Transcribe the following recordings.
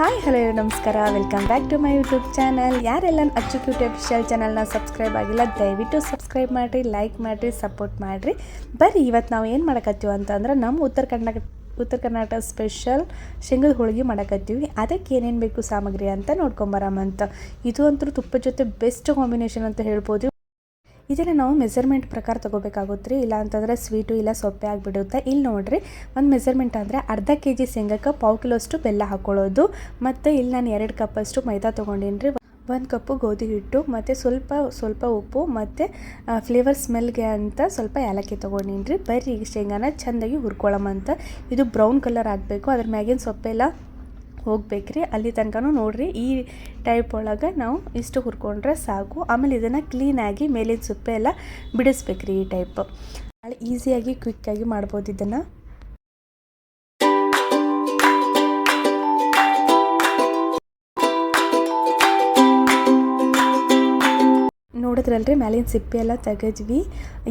Hi, hello, ನಮಸ್ಕಾರ. Welcome back to my YouTube channel ಯಾರೆಲ್ಲ ಅಚ್ಚು ಕ್ಯೂಟಿ ಅಫಿಷಿಯಲ್ ಚಾನಲ್ನ ಸಬ್ಸ್ಕ್ರೈಬ್ ಆಗಿಲ್ಲ, ದಯವಿಟ್ಟು ಸಬ್ಸ್ಕ್ರೈಬ್ ಮಾಡಿರಿ ಲೈಕ್ ಮಾಡಿರಿ ಸಪೋರ್ಟ್ ಮಾಡಿರಿ. ಬರ್ರಿ ಇವತ್ತು ನಾವು ಏನು ಮಾಡಕತ್ತೀವಿ ಅಂತಂದ್ರೆ ನಮ್ಮ ಉತ್ತರ ಕರ್ನಾಟಕ ಉತ್ತರ ಕರ್ನಾಟಕ ಸ್ಪೆಷಲ್ ಶೇಂಗದ ಹೋಳಿಗೆ ಮಾಡಕತ್ತೀವಿ. ಅದಕ್ಕೆ ಏನೇನು ಬೇಕು ಸಾಮಗ್ರಿ ಅಂತ ನೋಡ್ಕೊಂಬರಮಂತ ಇದು ಅಂತೂ ತುಪ್ಪದ ಜೊತೆ ಬೆಸ್ಟ್ ಕಾಂಬಿನೇಷನ್ ಅಂತ ಹೇಳ್ಬೋದು. ಇದನ್ನು ನಾವು ಮೆಸರ್ಮೆಂಟ್ ಪ್ರಕಾರ ತೊಗೋಬೇಕಾಗುತ್ತೆ. ಇಲ್ಲ ಅಂತಂದರೆ ಸ್ವೀಟು ಇಲ್ಲ ಸೊಪ್ಪೆ ಆಗಿಬಿಡುತ್ತೆ. ಇಲ್ಲಿ ನೋಡಿರಿ, ಒಂದು ಮೆಸರ್ಮೆಂಟ್ ಅಂದರೆ ಅರ್ಧ ಕೆ ಜಿ ಶೇಂಗಕ್ಕೆ ಪಾವು ಕಿಲೋಷ್ಟು ಬೆಲ್ಲ ಹಾಕ್ಕೊಳ್ಳೋದು ಮತ್ತು ಇಲ್ಲಿ ನಾನು ಎರಡು ಕಪ್ಪಷ್ಟು ಮೈದಾ ತೊಗೊಂಡೇನಿ ರೀ ಒಂದು ಕಪ್ಪು ಗೋಧಿ ಹಿಟ್ಟು, ಮತ್ತು ಸ್ವಲ್ಪ ಸ್ವಲ್ಪ ಉಪ್ಪು, ಮತ್ತು ಫ್ಲೇವರ್ ಸ್ಮೆಲ್ಗೆ ಅಂತ ಸ್ವಲ್ಪ ಏಲಕ್ಕಿ ತೊಗೊಂಡಿನಿ ರೀ ಬರ್ರಿ ಶೇಂಗಾನ ಚೆಂದಾಗಿ ಅಂತ ಇದು ಬ್ರೌನ್ ಕಲರ್ ಆಗಬೇಕು. ಅದ್ರ ಮ್ಯಾಗಿನ ಸೊಪ್ಪೆಲ್ಲ ಹೋಗ್ಬೇಕ್ರಿ. ಅಲ್ಲಿ ತನಕನೂ ನೋಡಿರಿ, ಈ ಟೈಪ್ ಒಳಗೆ ನಾವು ಇಷ್ಟು ಹುರ್ಕೊಂಡ್ರೆ ಸಾಕು. ಆಮೇಲೆ ಇದನ್ನು ಕ್ಲೀನಾಗಿ ಮೇಲಿನ ಸುಪ್ಪೆ ಎಲ್ಲ ಬಿಡಿಸ್ಬೇಕ್ರಿ ಈ ಟೈಪ್ ಈಸಿಯಾಗಿ ಕ್ವಿಕ್ಕಾಗಿ ಮಾಡ್ಬೋದು ಇದನ್ನು. ನೋಡಿದ್ರಲ್ರಿ, ಮೇಲಿನ ಸಿಪ್ಪೆ ಎಲ್ಲ ತೆಗೆದ್ವಿ.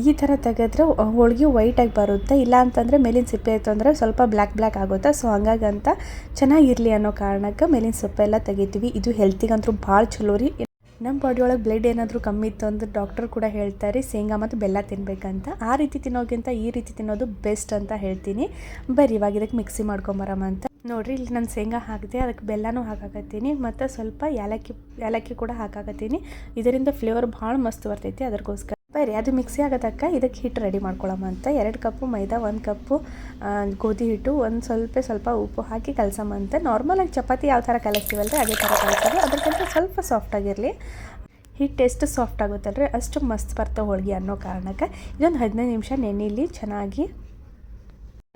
ಈ ಥರ ತೆಗೆದ್ರೆ ಹೋಳ್ಗೆ ವೈಟಾಗಿ ಬರುತ್ತೆ. ಇಲ್ಲ ಅಂತಂದರೆ ಮೇಲಿನ ಸಿಪ್ಪೆ ಇತ್ತು ಅಂದರೆ ಸ್ವಲ್ಪ ಬ್ಲ್ಯಾಕ್ ಬ್ಲ್ಯಾಕ್ ಆಗುತ್ತೆ. ಸೊ ಹಂಗಾಗಂತ ಚೆನ್ನಾಗಿರಲಿ ಅನ್ನೋ ಕಾರಣಕ್ಕೆ ಮೇಲಿನ ಸಿಪ್ಪೆ ಎಲ್ಲ ತೆಗಿತೀವಿ ಇದು ಹೆಲ್ತಿಗಂತೂ ಭಾಳ ಚಲೋ ರೀ. ನಮ್ಮ ಬಾಡಿ ಒಳಗೆ ಬ್ಲಡ್ ಏನಾದರೂ ಕಮ್ಮಿ ಇತ್ತು ಅಂದ್ರೆ ಡಾಕ್ಟರ್ ಕೂಡ ಹೇಳ್ತಾರೆ, ಶೇಂಗಾ ಮತ್ತು ಬೆಲ್ಲ ತಿನ್ನಬೇಕಂತ ಆ ರೀತಿ ತಿನ್ನೋಕ್ಕಿಂತ ಈ ರೀತಿ ತಿನ್ನೋದು ಬೆಸ್ಟ್ ಅಂತ ಹೇಳ್ತೀನಿ. ಬರೀ ಇವಾಗ ಇದಕ್ಕೆ ಮಿಕ್ಸಿ ಮಾಡ್ಕೊಂಬರಮ್ಮ ಅಂತ. ನೋಡಿರಿ, ಇಲ್ಲಿ ನಾನು ಶೇಂಗಾ ಹಾಕಿದೆ, ಅದಕ್ಕೆ ಬೆಲ್ಲನೂ ಹಾಕಾಕತ್ತೀನಿ, ಮತ್ತು ಸ್ವಲ್ಪ ಏಲಕ್ಕಿ ಏಲಕ್ಕಿ ಕೂಡ ಹಾಕಾಕತ್ತೀನಿ. ಇದರಿಂದ ಫ್ಲೇವರ್ ಭಾಳ ಮಸ್ತ್ ಬರ್ತೈತಿ ಅದಕ್ಕೋಸ್ಕರ ಬರ್ರಿ, ಅದು ಮಿಕ್ಸಿ ಆಗೋದಕ್ಕೆ ಇದಕ್ಕೆ ಹಿಟ್ಟು ರೆಡಿ ಮಾಡ್ಕೊಳ್ಳೋಮ ಅಂತ. ಎರಡು ಕಪ್ಪು ಮೈದಾ, ಒಂದು ಕಪ್ಪು ಗೋಧಿ ಹಿಟ್ಟು, ಒಂದು ಸ್ವಲ್ಪ ಸ್ವಲ್ಪ ಉಪ್ಪು ಹಾಕಿ ಕಲಸಮಂತ ನಾರ್ಮಲಾಗಿ ಚಪಾತಿ ಯಾವ ಥರ ಕಲಿಸ್ತೀವಲ್ರಿ, ಅದೇ ಥರ ಕಲಸೋದು ಅದಕ್ಕಿಂತ ಸ್ವಲ್ಪ ಸಾಫ್ಟಾಗಿರಲಿ ಹಿಟ್ಟು ಎಷ್ಟು ಸಾಫ್ಟ್ ಆಗುತ್ತಲ್ರಿ, ಅಷ್ಟು ಮಸ್ತ್ ಬರ್ತಾವೆ ಹೋಳಿಗೆ ಅನ್ನೋ ಕಾರಣಕ್ಕೆ. ಇದೊಂದು ಹದಿನೈದು ನಿಮಿಷ ನೆನೆಯಲ್ಲಿ ಚೆನ್ನಾಗಿ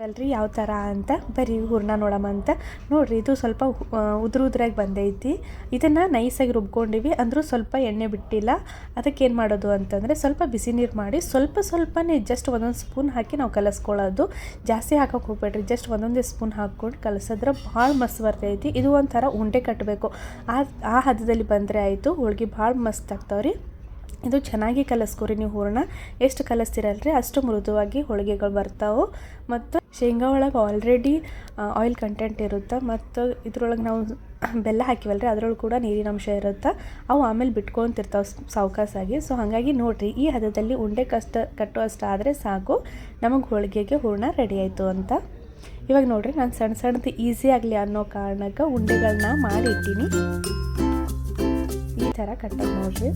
ಅಲ್ರಿ? ಯಾವ ಥರ ಅಂತ? ಬರೀ ಹೂರ್ಣ ಅಂತ. ನೋಡ್ರಿ, ಇದು ಸ್ವಲ್ಪ ಉದುರು ಉದ್ರಾಗಿ ಬಂದೈತಿ ಇದನ್ನು ನೈಸಾಗಿ ರುಬ್ಕೊಂಡಿವಿ. ಅಂದರೂ ಸ್ವಲ್ಪ ಎಣ್ಣೆ ಬಿಟ್ಟಿಲ್ಲ. ಅದಕ್ಕೆ ಏನು ಮಾಡೋದು ಅಂತಂದರೆ ಸ್ವಲ್ಪ ಬಿಸಿ ನೀರು ಮಾಡಿ ಸ್ವಲ್ಪ ಸ್ವಲ್ಪನೇ ಜಸ್ಟ್ ಒಂದೊಂದು ಸ್ಪೂನ್ ಹಾಕಿ ನಾವು ಕಲಸ್ಕೊಳ್ಳೋದು. ಜಾಸ್ತಿ ಹಾಕೋಕೆ ಹೋಗ್ಬೇಡ್ರಿ. ಜಸ್ಟ್ ಒಂದೊಂದೇ ಸ್ಪೂನ್ ಹಾಕ್ಕೊಂಡು ಕಲಸಿದ್ರೆ ಭಾಳ ಮಸ್ತ್ ಬರ್ತೈತಿ. ಇದು ಒಂಥರ ಉಂಡೆ ಕಟ್ಟಬೇಕು ಆ ಆ ಹದದಲ್ಲಿ ಬಂದರೆ ಆಯಿತು. ಹೋಳ್ಗೆ ಭಾಳ ಮಸ್ತ್ ಆಗ್ತಾವ್ರಿ. ಇದು ಚೆನ್ನಾಗಿ ಕಲಸ್ಕೊರಿ ನೀವು ಹೂರಣ. ಎಷ್ಟು ಕಲಿಸ್ತೀರಲ್ರಿ? ಅಷ್ಟು ಮೃದುವಾಗಿ ಹೋಳಿಗೆಗಳು ಬರ್ತಾವೆ. ಮತ್ತು ಶೇಂಗಾ ಒಳಗೆ ಆಲ್ರೆಡಿ ಆಯಿಲ್ ಕಂಟೆಂಟ್ ಇರುತ್ತೆ. ಮತ್ತು ಇದ್ರೊಳಗೆ ನಾವು ಬೆಲ್ಲ ಹಾಕಿವಲ್ರಿ, ಅದರೊಳಗೆ ಕೂಡ ನೀರಿನ ಅಂಶ ಇರುತ್ತೆ. ಅವು ಆಮೇಲೆ ಬಿಟ್ಕೊತಿರ್ತಾವೆ ಸಾವಕಾಸಾಗಿ. ಸೊ ಹಾಗಾಗಿ ನೋಡಿರಿ, ಈ ಹದದಲ್ಲಿ ಉಂಡೆ ಕಷ್ಟ ಕಟ್ಟುವಷ್ಟು ಆದರೆ ಸಾಕು. ನಮಗೆ ಹೋಳಿಗೆಗೆ ಹೂರಣ ರೆಡಿ ಆಯಿತು ಅಂತ. ಇವಾಗ ನೋಡಿರಿ, ನಾನು ಸಣ್ಣ ಸಣ್ಣದು ಈಸಿ ಆಗಲಿ ಅನ್ನೋ ಕಾರಣಕ್ಕೆ ಉಂಡೆಗಳನ್ನ ಮಾಡಿಟ್ಟೀನಿ. ಥರ ಕಟ್ಟೋದು ನೋಡ್ರಿ.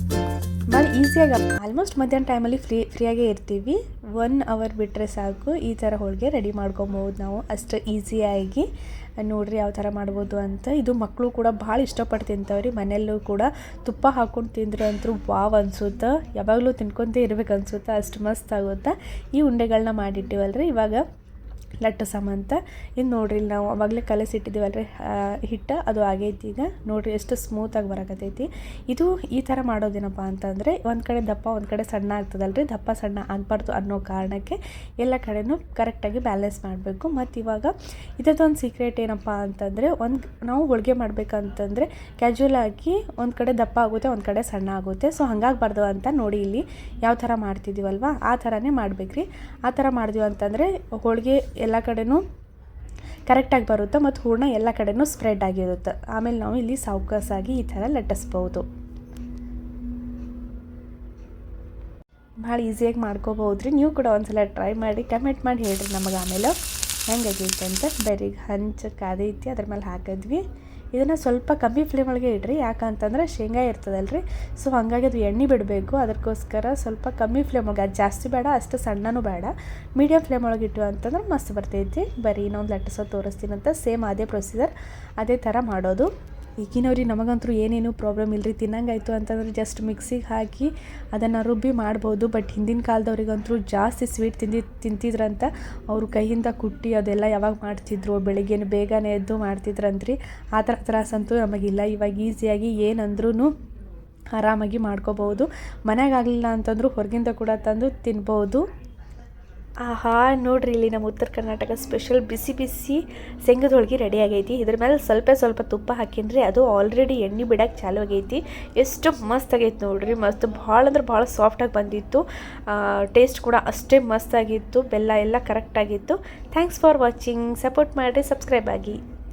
ಭಾಳ ಈಸಿಯಾಗಿ ಆಲ್ಮೋಸ್ಟ್ ಮಧ್ಯಾಹ್ನ ಟೈಮಲ್ಲಿ ಫ್ರೀ ಫ್ರೀಯಾಗೇ ಇರ್ತೀವಿ. ಒನ್ ಅವರ್ ಬಿಟ್ಟರೆ ಸಾಕು. ಈ ಥರ ಹೋಳಿಗೆ ರೆಡಿ ಮಾಡ್ಕೊಬೋದು ನಾವು. ಅಷ್ಟು ಈಸಿಯಾಗಿ ನೋಡ್ರಿ ಯಾವ ಥರ ಮಾಡ್ಬೋದು ಅಂತ. ಇದು ಮಕ್ಕಳು ಕೂಡ ಭಾಳ ಇಷ್ಟಪಟ್ಟು ತಿಂತಾವ್ರಿ. ಮನೆಯಲ್ಲೂ ಕೂಡ ತುಪ್ಪ ಹಾಕ್ಕೊಂಡು ತಿಂದ್ರೆ ಅಂತೂ ವಾವ್ ಅನ್ಸುತ್ತೆ. ಯಾವಾಗಲೂ ತಿನ್ಕೊತೇ ಇರ್ಬೇಕು ಅನ್ಸುತ್ತೆ. ಅಷ್ಟು ಮಸ್ತ್ ಆಗುತ್ತೆ. ಈ ಉಂಡೆಗಳನ್ನ ಮಾಡಿಟ್ಟಿವಲ್ರಿ. ಇವಾಗ ಲಟ್ಟಸಮ ಅಂತ. ಇನ್ನು ನೋಡ್ರಿ ನಾವು ಅವಾಗಲೇ ಕಲಸಿಟ್ಟಿದ್ದೀವಲ್ರಿ. ಹಿಟ್ಟು ಅದು ಆಗೈತಿ ಈಗ. ನೋಡಿರಿ, ಎಷ್ಟು ಸ್ಮೂತಾಗಿ ಬರಕತ್ತೈತಿ ಇದು ಈ ಥರ ಮಾಡೋದೇನಪ್ಪ ಅಂತಂದರೆ, ಒಂದು ಕಡೆ ದಪ್ಪ, ಒಂದು ಕಡೆ ಸಣ್ಣ ಆಗ್ತದಲ್ರಿ. ದಪ್ಪ, ಸಣ್ಣ ಆಗಬಾರ್ದು ಅನ್ನೋ ಕಾರಣಕ್ಕೆ ಎಲ್ಲ ಕಡೆಯೂ ಕರೆಕ್ಟಾಗಿ ಬ್ಯಾಲೆನ್ಸ್ ಮಾಡಬೇಕು. ಮತ್ತು ಇವಾಗ ಇದೊಂದು ಸೀಕ್ರೆಟ್ ಏನಪ್ಪ ಅಂತಂದರೆ, ಒಂದು ನಾವು ಹೋಳಿಗೆ ಮಾಡಬೇಕಂತಂದರೆ ಕ್ಯಾಜುವಲ್ ಆಗಿ ಒಂದು ಕಡೆ ದಪ್ಪ ಆಗುತ್ತೆ, ಒಂದು ಕಡೆ ಸಣ್ಣ ಆಗುತ್ತೆ. ಸೊ ಹಂಗಾಗಬಾರ್ದು ಅಂತ ನೋಡಿ ಇಲ್ಲಿ ಯಾವ ಥರ ಮಾಡ್ತಿದ್ದೀವಲ್ವ? ಆ ಥರನೇ ಮಾಡಬೇಕ್ರಿ. ಆ ಥರ ಮಾಡಿದ್ವಿ ಅಂತಂದರೆ, ಹೋಳಿಗೆ ಎಲ್ಲ ಕಡೆನೂ ಕರೆಕ್ಟಾಗಿ ಬರುತ್ತೆ ಮತ್ತು ಹೂರ್ಣ ಎಲ್ಲ ಕಡೆನೂ ಸ್ಪ್ರೆಡ್ ಆಗಿರುತ್ತೆ. ಆಮೇಲೆ ನಾವು ಇಲ್ಲಿ ಸೌಕಾಸಾಗಿ ಈ ಥರ ಲಟ್ಟಿಸ್ಬೋದು. ಭಾಳ ಈಸಿಯಾಗಿ ಮಾಡ್ಕೋಬೋದು ರೀ ನೀವು ಕೂಡ ಒಂದ್ಸಲ ಟ್ರೈ ಮಾಡಿ, ಕಮೆಂಟ್ ಮಾಡಿ ಹೇಳ್ರಿ ನಮಗೆ ಆಮೇಲೆ. ಹೆಂಗಾಗೈತೆ ಅಂತ ಬರೀ ಅದೇ ಕಾದೈತಿ ಅದ್ರ ಮೇಲೆ ಹಾಕಿದ್ವಿ. ಇದನ್ನು ಸ್ವಲ್ಪ ಕಮ್ಮಿ ಫ್ಲೇಮ್ ಒಳಗೆ ಇಡ್ರಿ. ಯಾಕಂತಂದ್ರೆ ಶೇಂಗಾ ಇರ್ತದಲ್ರಿ. ಸೊ ಹಾಗಾಗಿ ಅದು ಎಣ್ಣೆ ಬಿಡಬೇಕು. ಅದಕ್ಕೋಸ್ಕರ ಸ್ವಲ್ಪ ಕಮ್ಮಿ ಫ್ಲೇಮ್ ಒಳಗೆ, ಅದು ಜಾಸ್ತಿ ಬೇಡ, ಅಷ್ಟು ಸಣ್ಣನೂ ಬೇಡ. ಮೀಡಿಯಮ್ ಫ್ಲೇಮ್ ಒಳಗೆ ಇಟ್ಟು ಅಂತಂದ್ರೆ ಮಸ್ತ್ ಬರ್ತೈತಿ. ಬರೀ ಇನ್ನೊಂದು ಲಟ್ಟಿಸೋ ತೋರಿಸ್ತೀನಿ ಅಂತ ಸೇಮ್ ಅದೇ ಪ್ರೊಸೀಜರ್ ಅದೇ ಥರ ಮಾಡೋದು. ಈಗಿನವ್ರಿಗೆ ನಮಗಂತೂ ಏನೇನು ಪ್ರಾಬ್ಲಮ್ ಇಲ್ಲರಿ ತಿನ್ನಂಗಾಯಿತು ಅಂತಂದ್ರೆ ಜಸ್ಟ್ ಮಿಕ್ಸಿಗೆ ಹಾಕಿ ಅದನ್ನು ರುಬ್ಬಿ ಮಾಡ್ಬೋದು. ಬಟ್ ಹಿಂದಿನ ಕಾಲದವ್ರಿಗಂತೂ ಜಾಸ್ತಿ ಸ್ವೀಟ್ ತಿಂದಿ, ತಿಂತಿದ್ರಂತ ಅವರು ಕೈಯಿಂದ ಕುಟ್ಟಿ ಅದೆಲ್ಲ ಯಾವಾಗ ಮಾಡ್ತಿದ್ರು ಬೆಳಿಗ್ಗೆ ಬೇಗನೆ ಎದ್ದು ಮಾಡ್ತಿದ್ರಂತ್ರಿ. ಆ ಥರ ತ್ರಾಸಂತೂ ನಮಗಿಲ್ಲ. ಇವಾಗ ಈಸಿಯಾಗಿ ಏನಂದ್ರೂ ಆರಾಮಾಗಿ ಮಾಡ್ಕೋಬೋದು. ಮನೆಗಾಗಲಿಲ್ಲ ಅಂತಂದ್ರೂ ಹೊರಗಿಂದ ಕೂಡ ತಂದು ತಿನ್ಬೋದು. ಆಹಾ, ನೋಡ್ರಿ ಇಲ್ಲಿ ನಮ್ಮ ಉತ್ತರ ಕರ್ನಾಟಕ ಸ್ಪೆಷಲ್ ಬಿಸಿ ಬಿಸಿ ಶೇಂಗದ ಹೋಳಿಗೆ ರೆಡಿ ಆಗೈತಿ. ಇದ್ರ ಮೇಲೆ ಸ್ವಲ್ಪ ಸ್ವಲ್ಪ ತುಪ್ಪ ಹಾಕಿನ್ರಿ, ಅದು ಆಲ್ರೆಡಿ ಎಣ್ಣೆ ಬಿಡಕ್ಕೆ ಚಾಲು ಆಗೈತಿ. ಎಷ್ಟು ಮಸ್ತ್ ಆಗೈತಿ ನೋಡ್ರಿ, ಮಸ್ತ್. ಭಾಳ ಅಂದ್ರೆ ಭಾಳ ಸಾಫ್ಟಾಗಿ ಬಂದಿತ್ತು. ಟೇಸ್ಟ್ ಕೂಡ ಅಷ್ಟೇ ಮಸ್ತ್ ಆಗಿತ್ತು, ಬೆಲ್ಲ ಎಲ್ಲ ಕರೆಕ್ಟ್ ಆಗಿತ್ತು. ಥ್ಯಾಂಕ್ಸ್ ಫಾರ್ ವಾಚಿಂಗ್ ಸಪೋರ್ಟ್ ಮಾಡಿರಿ ಸಬ್ಸ್ಕ್ರೈಬ್ ಆಗಿ.